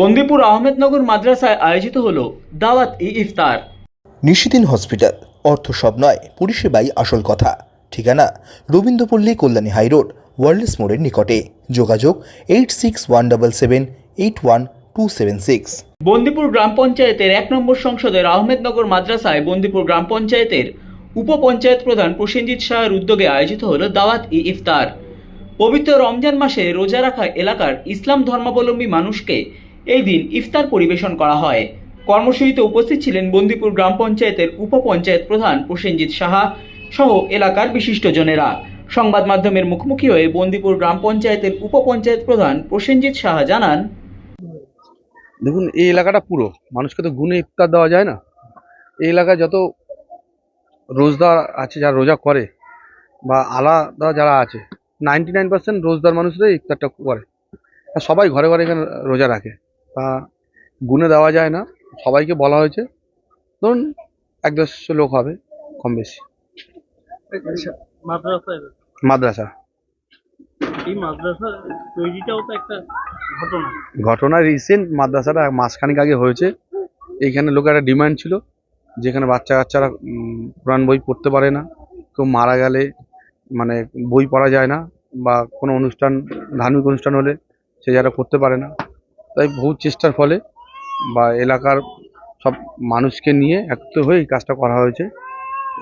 বন্দিপুর আহমেদনগর মাদ্রাসায় আয়োজিত হল দাওয়াত ই ইফতার। নিশিদিন হসপিটাল অর্থ সব নয় পরিষেবাই আসল কথা। ঠিকানা রবীন্দ্রপল্লী কল্যাণী হাইরোড ওয়ার্ল্ডস মোড়ের নিকটে। যোগাযোগ eight six one double seven eight one two seven six. Bandipur গ্রাম পঞ্চায়েতের এক নম্বর সংসদের আহমেদনগর মাদ্রাসায় বন্দিপুর গ্রাম পঞ্চায়েতের উপপঞ্চায়েত প্রধান প্রসেনজিৎ শাহের উদ্যোগে আয়োজিত হল দাওয়াত ই ইফতার। পবিত্র রমজান মাসে রোজা রাখা এলাকার ইসলাম ধর্মাবলম্বী মানুষকে এই দিন ইফতার পরিবেশন করা হয়। কর্মসূচিতে উপস্থিত ছিলেন বন্দিপুর গ্রাম পঞ্চায়েতের উপপঞ্চায়েত প্রধান প্রসেনজিৎ সাহা সহ এলাকার বিশিষ্টজনেরা সংবাদ মাধ্যমের মুখোমুখি হয়ে বন্দিপুর গ্রাম পঞ্চায়েতের উপপঞ্চায়েত প্রধান প্রসেনজিৎ সাহা জানান, দেখুন, এই এলাকাটা পুরো। মানুষকে তো গুণে ইফতার দেওয়া যায় না। এই এলাকায় যত রোজদার আছে, যারা রোজা করে বা আলাদা যারা আছে নাইনটি নাইন পার্সেন্ট রোজদার মানুষরাই ইফতারটা করে। সবাই ঘরে ঘরে এখানে রোজা রাখে। তা গুনে দেওয়া যায় না। সবাইকে বলা হয়েছে। ধরুন এক দেড়শো লোক হবে কম বেশি। মাদ্রাসা। তো একটা ঘটনা। রিসেন্ট মাদ্রাসাটা মাসখানেক আগে হয়েছে। এইখানে লোকের একটা ডিমান্ড ছিল যেখানে বাচ্চা কাচ্চারা কোরআন বই পড়তে পারে না। কেউ মারা গেলে মানে বই পড়া যায় না বা কোনো অনুষ্ঠান ধার্মিক অনুষ্ঠান হলে সে যারা করতে পারে না। তাই বহু চেষ্টার ফলে বা এলাকার সব মানুষকে নিয়ে একত্র হয়ে এই কাজটা করা হয়েছে।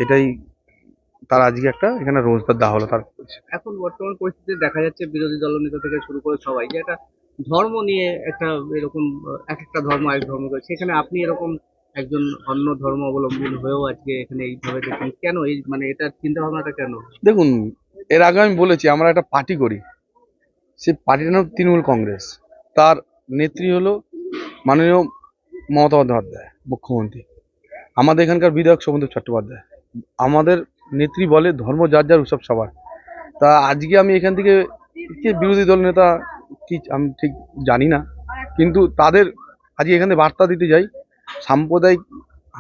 এটাই তার আজকে একটা এখানে রোজগার দেওয়া হলো তার এখন বর্তমান পরিস্থিতিতে দেখা যাচ্ছে বিরোধী দলনেতা থেকে শুরু করে সবাই যে একটা ধর্ম নিয়ে একটা এরকম এক একটা ধর্ম এক ধর্ম করে। সেখানে আপনি এরকম একজন অন্য ধর্ম অবলম্বন হয়েও আজকে এখানে এইভাবে দেখেন। কেন এই মানে এটা চিন্তা ভাবনাটা কেন? দেখুন এর আগে আমি বলেছি আমরা একটা পার্টি করি। সেই পার্টির নাম তৃণমূল কংগ্রেস। তার নেত্রী হলো মাননীয় মমতা বন্দ্যোপাধ্যায়, মুখ্যমন্ত্রী। আমাদের এখানকার বিধায়ক সৌমন্ত চট্টোপাধ্যায়। আমাদের নেত্রী বলে ধর্ম যার যার উৎসব সবার। তা আজকে আমি এখান থেকে কে বিরোধী দল নেতা কি আমি ঠিক জানি না, কিন্তু তাদের আজকে এখানে বার্তা দিতে যাই। সাম্প্রদায়িক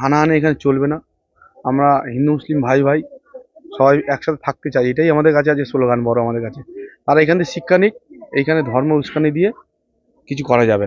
হানাহানি এখানে চলবে না। আমরা হিন্দু, মুসলিম, ভাই ভাই সবাই একসাথে থাকতে চাই। এটাই আমাদের কাছে আছে স্লোগান, বড় আমাদের কাছে। তারা এখান থেকে শিক্ষা নিক এইখানে ধর্ম উস্কানি দিয়ে কিছু করা যাবে